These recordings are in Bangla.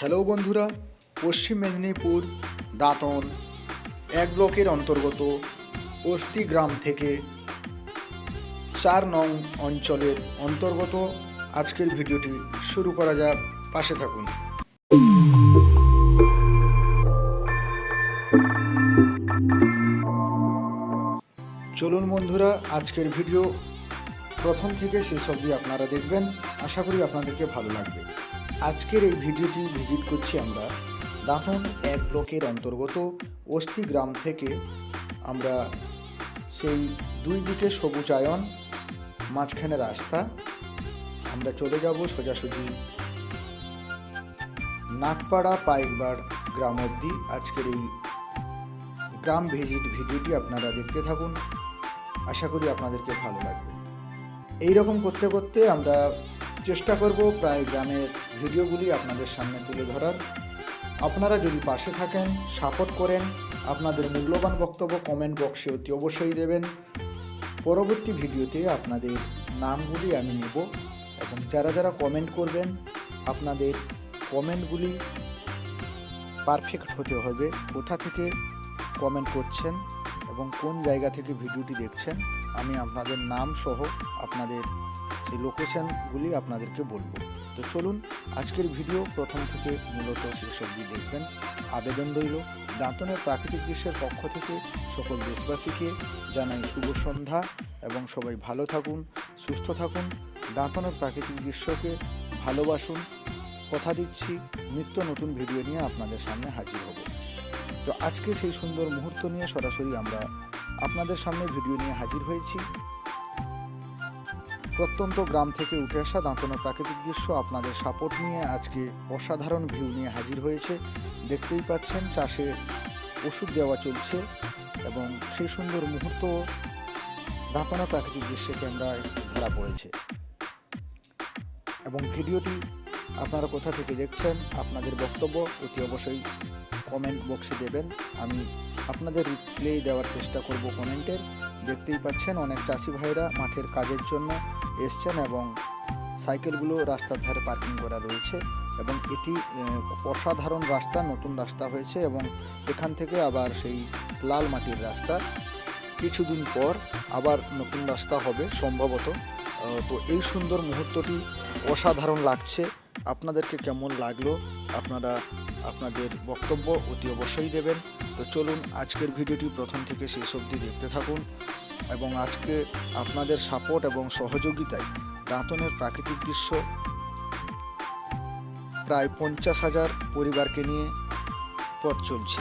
হ্যালো বন্ধুরা, পশ্চিম মেদিনীপুর, দাঁতন, এক ব্লকের অন্তর্গত অস্তি গ্রাম থেকে চার নং অঞ্চলের অন্তর্গত আজকের ভিডিওটি শুরু করা যাক, পাশে থাকুন। চলুন বন্ধুরা, আজকের ভিডিও প্রথম থেকে শেষ অবধি আপনারা দেখবেন, আশা করি আপনাদেরকে ভালো লাগবে। আজকের এই ভিডিওটি ভিজিট করছি আমরা দাঁতন এক ব্লকের অন্তর্গত অস্থি গ্রাম থেকে। আমরা সেই দুই দিকে সবুজায়ন মাঝখানে রাস্তা। আমরা চলে যাব সোজাসুজি নাগপাড়া পাইকবাড় গ্রাম অবধি। আজকের এই গ্রাম ভিজিট ভিডিওটি আপনারা দেখতে থাকুন। আশা করি আপনাদেরকে ভালো লাগবে। এই রকম করতে করতে আমরা চেষ্টা করব প্রায় গ্রামের ভিডিওগুলি আপনাদের সামনে তুলে ধরার। আপনারা যদি পাশে থাকেন, সাপোর্ট করেন, আপনাদের মূল্যবান বক্তব্য কমেন্ট বক্সে অতি অবশ্যই দেবেন। পরবর্তী ভিডিওতে আপনাদের নামগুলি আমি নেব এবং যারা যারা কমেন্ট করবেন, আপনাদের কমেন্টগুলি পারফেক্ট হতে হবে। কোথা থেকে কমেন্ট করছেন এবং কোন জায়গা থেকে ভিডিওটি দেখছেন, আমি আপনাদের নাম সহ আপনাদের সেই লোকেশানগুলি আপনাদেরকে বলব। তো চলুন, আজকের ভিডিও প্রথম থেকে মূলত শেষ অবধি দেখবেন। আবেদন রইল দাঁতনের প্রাকৃতিক দৃশ্যের পক্ষ থেকে। সকল দেশবাসীকে জানাই শুভ সন্ধ্যা এবং সবাই ভালো থাকুন, সুস্থ থাকুন, দাঁতনের প্রাকৃতিক দৃশ্যকে ভালোবাসুন। কথা দিচ্ছি, নিত্য নতুন ভিডিও নিয়ে আপনাদের সামনে হাজির হব। তো আজকে সেই সুন্দর মুহূর্ত নিয়ে সরাসরি আমরা আপনাদের সামনে ভিডিও নিয়ে হাজির হয়েছি। প্রত্যন্ত গ্রাম থেকে উঠে আসা দাঁতনা প্রাকৃতিক দৃশ্য আপনাদের সাপোর্ট নিয়ে আজকে অসাধারণ ভিউ নিয়ে হাজির হয়েছে। দেখতেই পাচ্ছেন চাষে ওষুধ দেওয়া চলছে এবং সেই সুন্দর মুহূর্ত দাঁতনা প্রাকৃতিক দৃশ্যে ক্যামেরায় ধরা পড়েছে। এবং ভিডিওটি আপনারা কোথা থেকে দেখছেন, আপনাদের বক্তব্য অতি অবশ্যই কমেন্ট বক্সে দেবেন। আমি আপনাদের রিপ্লে দেওয়ার চেষ্টা করব কমেন্টের। দেখতেই পাচ্ছেন অনেক চাষি ভাইরা মাঠের কাজের জন্য এসছেন এবং সাইকেলগুলো রাস্তার ধারে পার্কিং করা রয়েছে এবং এটি অসাধারণ রাস্তা, নতুন রাস্তা হয়েছে এবং এখান থেকে আবার সেই লাল মাটির রাস্তা। কিছুদিন পর আবার নতুন রাস্তা হবে সম্ভবত। তো এই সুন্দর মুহূর্তটি অসাধারণ লাগছে। আপনাদেরকে কেমন লাগল, আপনারা আপনাদের বক্তব্য অতি অবশ্যই দেবেন। তো চলুন আজকের ভিডিওটি প্রথম থেকে শেষ অবধি দেখতে থাকুন এবং আজকে আপনাদের সাপোর্ট এবং সহযোগিতায় দাঁতনের প্রাকৃতিক দৃশ্য, প্রায় পঞ্চাশ হাজার পরিবারকে নিয়ে পথ চলছে।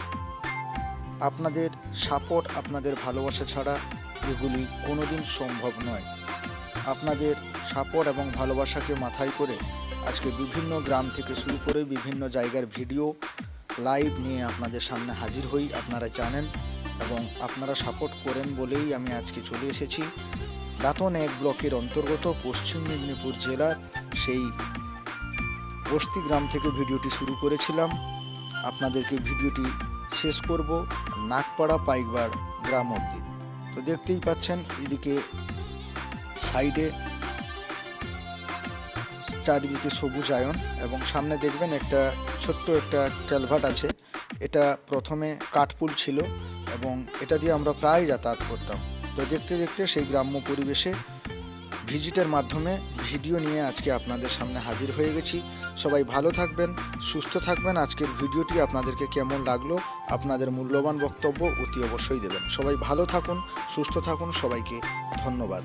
আপনাদের সাপোর্ট, আপনাদের ভালোবাসা ছাড়া এগুলি কোনোদিন সম্ভব নয়। আপনাদের সাপোর্ট এবং ভালোবাসাকে মাথায় করে আজকে বিভিন্ন গ্রাম থেকে শুরু করে বিভিন্ন জায়গার ভিডিও লাইভ নিয়ে আপনাদের সামনে হাজির হই। আপনারা জানেন এবং আপনারা সাপোর্ট করেন বলেই আমি আজকে চলে এসেছি। দাঁতন এক ব্লকের অন্তর্গত পশ্চিম মেদিনীপুর জেলার সেই বস্তি গ্রাম থেকে ভিডিওটি শুরু করেছিলাম। আপনাদেরকে ভিডিওটি শেষ করব নাগপাড়া পাইকবাড় গ্রাম অবধি। তো দেখতেই পাচ্ছেন, এদিকে সাইডে চারিদিকে সবুজ আয়ন এবং সামনে দেখবেন একটা ছোট্ট একটা ক্যালভার্ট আছে। এটা প্রথমে কাঠপুল ছিল এবং এটা দিয়ে আমরা প্রায় যাতায়াত করতাম। তো দেখতে দেখতে সেই গ্রাম্য পরিবেশে ভিজিটের মাধ্যমে ভিডিও নিয়ে আজকে আপনাদের সামনে হাজির হয়ে গেছি। সবাই ভালো থাকবেন, সুস্থ থাকবেন। আজকের ভিডিওটি আপনাদেরকে কেমন লাগল, আপনাদের মূল্যবান বক্তব্য অতি অবশ্যই দেবেন। সবাই ভালো থাকুন, সুস্থ থাকুন, সবাইকে ধন্যবাদ।